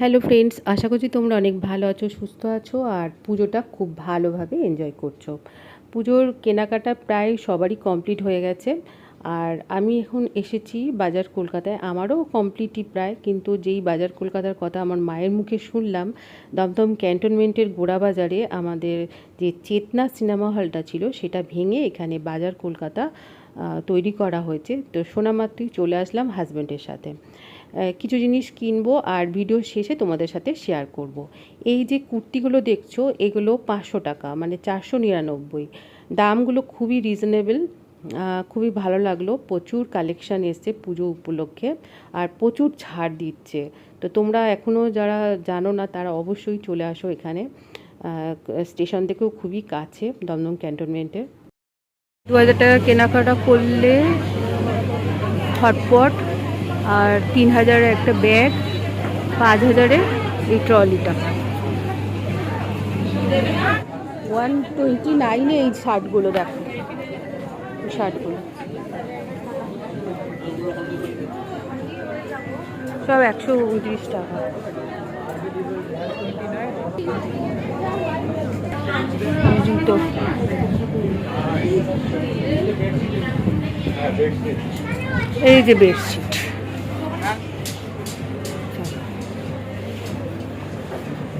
Hello friends আশা করছি তোমরা অনেক ভালো আছো, সুস্থ আছো আর পুজোটা খুব ভালোভাবে এনজয় করছ। পুজোর কেনাকাটা প্রায় সবারই কমপ্লিট হয়ে গেছে আর আমি এখন এসেছি বাজার কলকাতায়। আমারও কমপ্লিটই প্রায়, কিন্তু যেই বাজার কলকাতার কথা আমার মায়ের মুখে শুনলাম, দমদম ক্যান্টনমেন্টের গোড়া বাজারে আমাদের যে চেতনা সিনেমা হলটা ছিল, সেটা ভেঙে এখানে বাজার কলকাতা তৈরি করা হয়েছে। তো শোনা মাত্রই চলে আসলাম হাজব্যান্ডের সাথে। কিছু জিনিস কিনবো আর ভিডিও শেষে তোমাদের সাথে শেয়ার করব। এই যে কুর্তিগুলো দেখছ, এগুলো পাঁচশো টাকা মানে চারশো নিরানব্বই। দামগুলো খুবই রিজনেবল খুবই ভালো লাগল। প্রচুর কালেকশান এসছে পুজো উপলক্ষে, আর প্রচুর ছাড় দিচ্ছে। তো তোমরা এখনও যারা জানো না, তারা অবশ্যই চলে আসো এখানে। স্টেশন থেকেও খুবই কাছে, দমদম ক্যান্টনমেন্টে। দু হাজার টাকা কেনাকাটা করলে হটপট আর তিন হাজারের একটা ব্যাগ, পাঁচ হাজারে এই ট্রলিটা। ওয়ান টোয়েন্টি নাইনে এই শার্টগুলো দেখো। শার্টগুলো। সব একশো উনত্রিশ টাকা। জুতো। এই যে বেডশিট।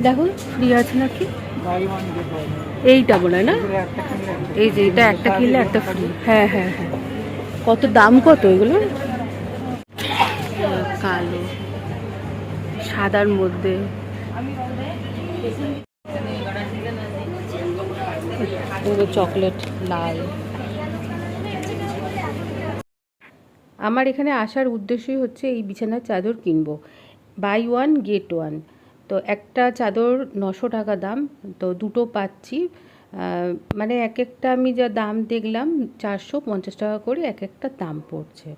দেখো ফ্রি আছে নাকি? এইটা হয় না? এই যে এটা একটা কিনলে একটা ফ্রি হ্যাঁ হ্যাঁ হ্যাঁ। কত দাম কত এগুলো? কালো। সাদার মধ্যে। চকলেট লাল। আমার এখানে আসার উদ্দেশ্যই হচ্ছে এই বিছানার চাদর কিনবো। Buy one, get one. তো একটা চাদর নশো টাকা দাম, তো দুটো পাচ্ছি। মানে এক একটা আমি যা দাম দেখলাম, চারশো পঞ্চাশ টাকা করে এক একটা দাম পড়ছে।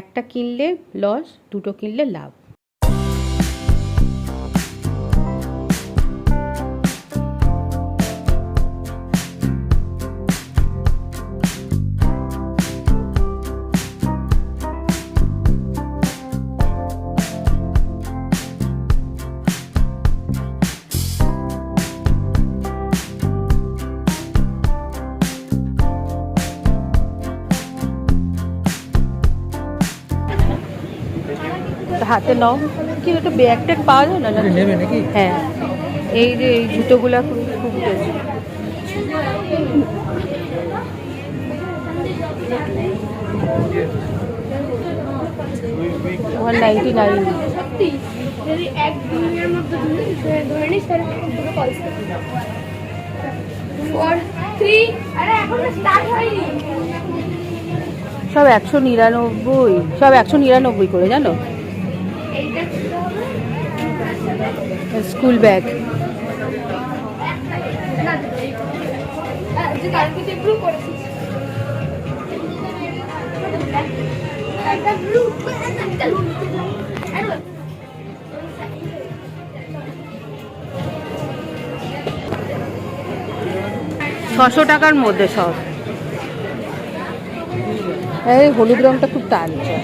একটা কিনলে লস, দুটো কিনলে লাভ। হাতে নাও। কি একটা ব্যাগ ট্যাগ পাওয়া যায় না? নাকি? নেবে নাকি? হ্যাঁ। এই যে এই জুতোগুলো খুব খুব টেস্টি ওয়ান নাইনটি নাইন সত্যি? যদি এক দিনের মধ্যে ধরে ধরে নিস তাহলে দুটো কলস থ্রি আরে এখন স্টার্ট হয়নি। সব একশো নিরানব্বই সব একশো নিরানব্বই করে জানো? একটা ব্যাগ। ছশো টাকার মধ্যে সব। এই হলুদ রংটা খুব টানছে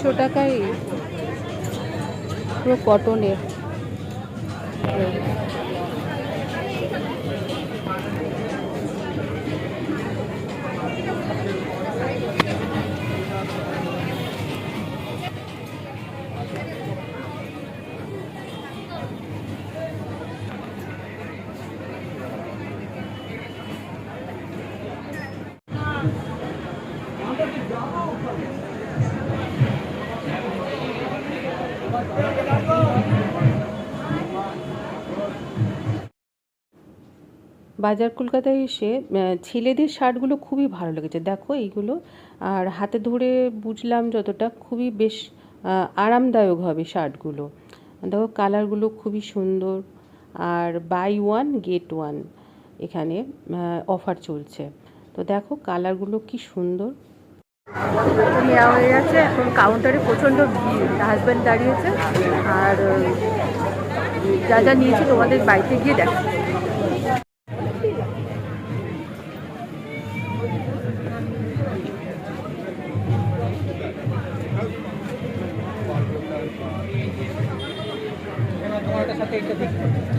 পাঁচশো টাকায় পুরো কটনের বাজার কলকাতায় এসে ছেলেদের শার্টগুলো খুবই ভালো লেগেছে। দেখো এইগুলো। আর হাতে ধরে বুঝলাম যতটা খুবই বেশ আরামদায়ক হবে শার্টগুলো। দেখো কালারগুলো খুবই সুন্দর। আর বাই ওয়ান, গেট ওয়ান এখানে অফার চলছে। তো দেখো কালারগুলো কি সুন্দর। নেওয়া হয়ে গেছে। এখন কাউন্টারে প্রচণ্ড ভিড়। হাজব্যান্ড দাঁড়িয়েছে। আর যা যা নিয়েছি তোমাদের বাড়িতে গিয়ে দেখো এই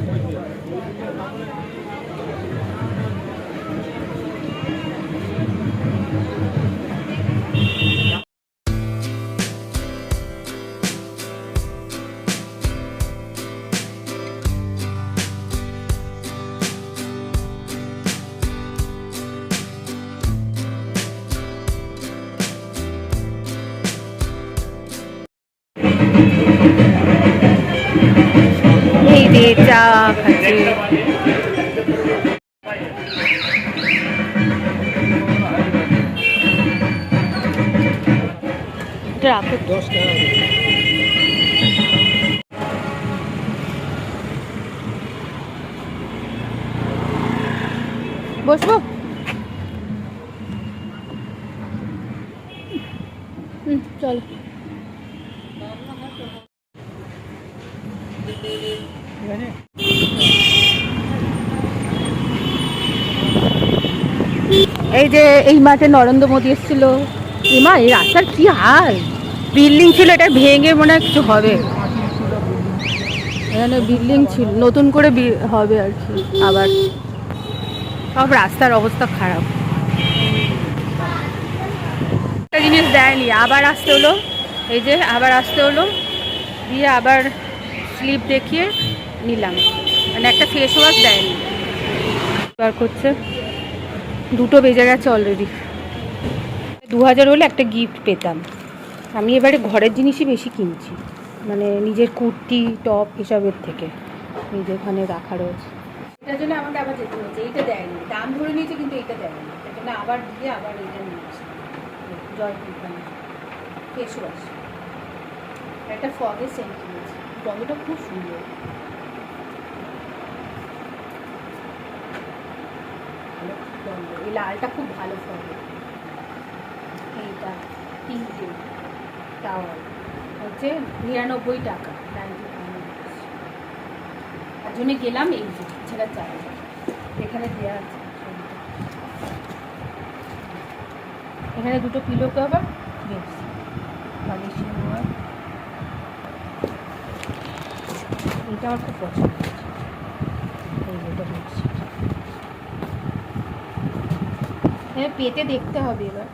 বসবো? চলো। এই যে, এই মাঠে নরেন্দ্র মোদী এসেছিল। এমা এই রাস্তার কি হাল? বিল্ডিং ছিল, এটা ভেঙে মনে হয় কিছু হবে। এখানে বিল্ডিং ছিল, নতুন করে হবে আর কি, আবার। সব রাস্তার অবস্থা খারাপ। একটা জিনিস দেয়নি, আবার আসতে হলো। এই যে আবার আসতে হলো, দিয়ে আবার স্লিপ দেখিয়ে নিলাম। মানে একটা ফেস ওয়াশ দেয়নি। বার করছে। দুটো বেজে গেছে অলরেডি দু হাজার হলে একটা গিফট পেতাম। আমি এবারে ঘরের জিনিসই বেশি কিনছি। মানে নিজের কুর্তি টপ এসবের থেকে। নিজের ওখানে রাখা রয়েছে। এটার জন্য আমাকে আবার যেতে হয়েছে, এইটা দেয়নি। দাম ধরে নিয়েছে কিন্তু এইটা দেয়নি। তার জন্য আবার দিয়ে আবার এইটা নিয়েছি জয়পুর ফেস ওয়াশ একটা ফগের সেন্ট কিনেছি। গন্ধটা খুব সুন্দর। এই লালটা খুব ভালো ফলে এইটা তিনটে। টাওয়ার হচ্ছে নিরানব্বই টাকা। নাইনটি তার জন্য গেলাম এই যে ছেড়া চাই এখানে দেওয়া আছে। এখানে দুটো পিলো কভার বেশ। এটা আমার খুব পছন্দ এই যেটা বেডশিট। পেতে দেখতে হবে এবার।